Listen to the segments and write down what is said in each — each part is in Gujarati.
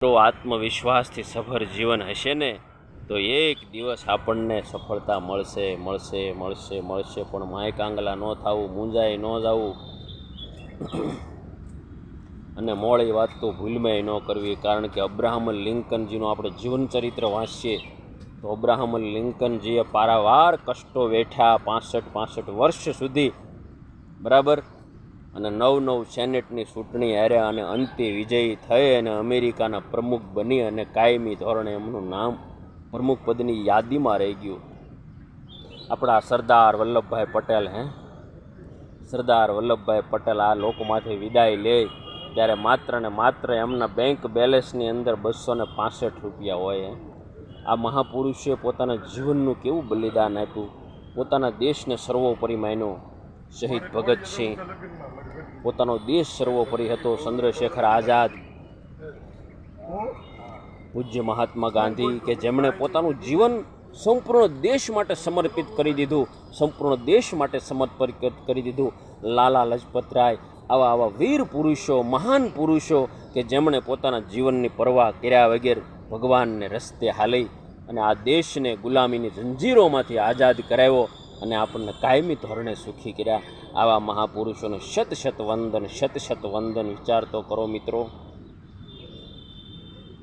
તો આત્મવિશ્વાસથી સફળ જીવન હશે ને? તો એક દિવસ આપણને સફળતા મળશે મળશે મળશે મળશે, પણ માય કાંગલા ન થવું મૂંઝાય ન જવું. અને મોડી વાત તો ભૂલમાં ન કરવી, કારણ કે અબ્રાહમ લિંકનજીનું આપણે જીવન ચરિત્ર વાંચીએ. તો અબ્રાહમ લિંકનજીએ પારાવાર કષ્ટો વેઠ્યા પાસઠ પાસઠ વર્ષ સુધી. બરાબર? અને નવ નવ સેનેટની ચૂંટણી હાર્યા અને અંતે વિજયી થઈ અને અમેરિકાના પ્રમુખ બની અને કાયમી ધોરણે એમનું નામ પ્રમુખ પદની યાદીમાં રહી ગયું. આપણા સરદાર વલ્લભભાઈ પટેલ હે. સરદાર વલ્લભભાઈ પટેલ આ લોકમાંથી વિદાય લે ત્યારે માત્ર ને માત્ર એમના બેંક બેલેન્સની અંદર બસો ને પાસઠ રૂપિયા હોય હે. આ મહાપુરુષે પોતાના જીવનનું કેવું બલિદાન આપ્યું? પોતાના દેશને સર્વોપરી માન્યો. શહીદ ભગતસિંહ પોતાનો દેશ સર્વોપરી હતો ચંદ્રશેખર આઝાદ. પૂજ્ય મહાત્મા ગાંધી કે જેમણે પોતાનું જીવન સંપૂર્ણ દેશ માટે સમર્પિત કરી દીધું, સંપૂર્ણ દેશ માટે સમર્પિત કરી દીધું. લાલા લજપતરાય આવા આવા વીર પુરુષો, મહાન પુરુષો કે જેમણે પોતાના જીવનની પરવા કર્યા વગર ભગવાનને રસ્તે હાલી અને આ દેશને ગુલામીની જંજીરોમાંથી આઝાદ કરાવ્યો. અને આપણને કાયમી ધોરણે સુખી કર્યા. આવા મહાપુરુષોને શત શત વંદન, શત શત વંદન વિચારતો કરો મિત્રો.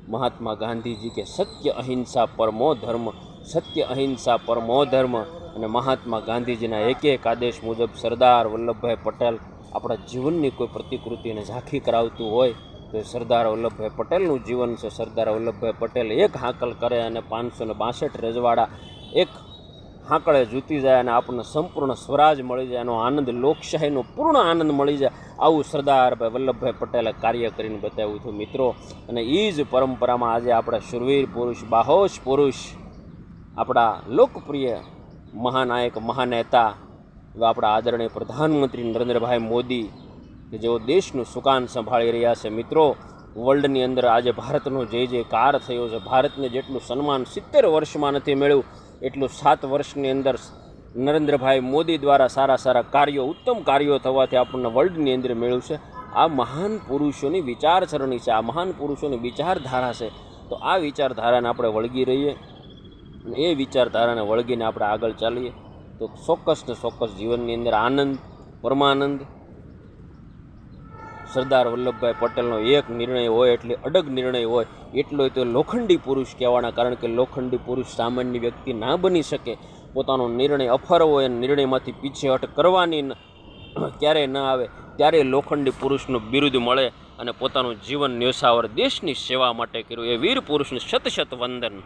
મહાત્મા ગાંધીજી કે સત્ય અહિંસા પરમો ધર્મ, સત્ય અહિંસા પરમો ધર્મ. અને મહાત્મા ગાંધીજીના એક એક આદેશ મુજબ સરદાર વલ્લભભાઈ પટેલ આપણા જીવનની કોઈ પ્રતિકૃતિને ઝાંખી કરાવતું હોય તો સરદાર વલ્લભભાઈ પટેલનું જીવન છે. સરદાર વલ્લભભાઈ પટેલ એક હાંકલ કરે અને પાંચસો ને બાસઠ રજવાડા એક હાંકળે જૂતી જાય અને આપણને સંપૂર્ણ સ્વરાજ મળી જાય, એનો આનંદ, લોકશાહીનો પૂર્ણ આનંદ મળી જાય. આવું સરદારભાઈ વલ્લભભાઈ પટેલે કાર્ય કરીને બતાવ્યું હતું મિત્રો. અને એ જ પરંપરામાં આજે આપણા શુરવીર પુરુષ, બાહોશ પુરુષ, આપણા લોકપ્રિય મહાનાયક, મહાનેતા, એવા આપણા આદરણીય પ્રધાનમંત્રી નરેન્દ્રભાઈ મોદી, કે જેઓ દેશનું સુકાન સંભાળી રહ્યા છે. મિત્રો વર્લ્ડની અંદર આજે ભારતનો જે જે કાર થયો છે. ભારતને જેટલું સન્માન સિત્તેર વર્ષમાં નથી મળ્યું, એટલું સાત વર્ષની અંદર નરેન્દ્રભાઈ મોદી દ્વારા સારા સારા કાર્યો, ઉત્તમ કાર્યો થવાથી આપણને વર્લ્ડની અંદર મળ્યું છે. આ મહાન પુરુષોની વિચારસરણી છે, આ મહાન પુરુષોની વિચારધારા છે. તો આ વિચારધારાને આપણે વળગી રહીએ અને એ વિચારધારાને વળગીને આપણે આગળ ચાલીએ. તો ચોક્કસ ને ચોક્કસ જીવનની અંદર આનંદ, પરમાનંદ સરદાર વલ્લભભાઈ પટેલનો એક નિર્ણય હોય એટલે અડગ નિર્ણય હોય એટલો તો લોખંડી પુરુષ કહેવાના, કારણ કે લોખંડી પુરુષ સામાન્ય વ્યક્તિ ના બની શકે. પોતાનો નિર્ણય અફરવો એ નિર્ણયમાંથી પીછેહટ કરવાની ક્યારેય ન આવે, ત્યારે લોખંડી પુરુષનું બિરુદ મળે અને પોતાનું જીવન ન્યોસાવર દેશની સેવા માટે કર્યું. એ વીર પુરુષને શત શત વંદન.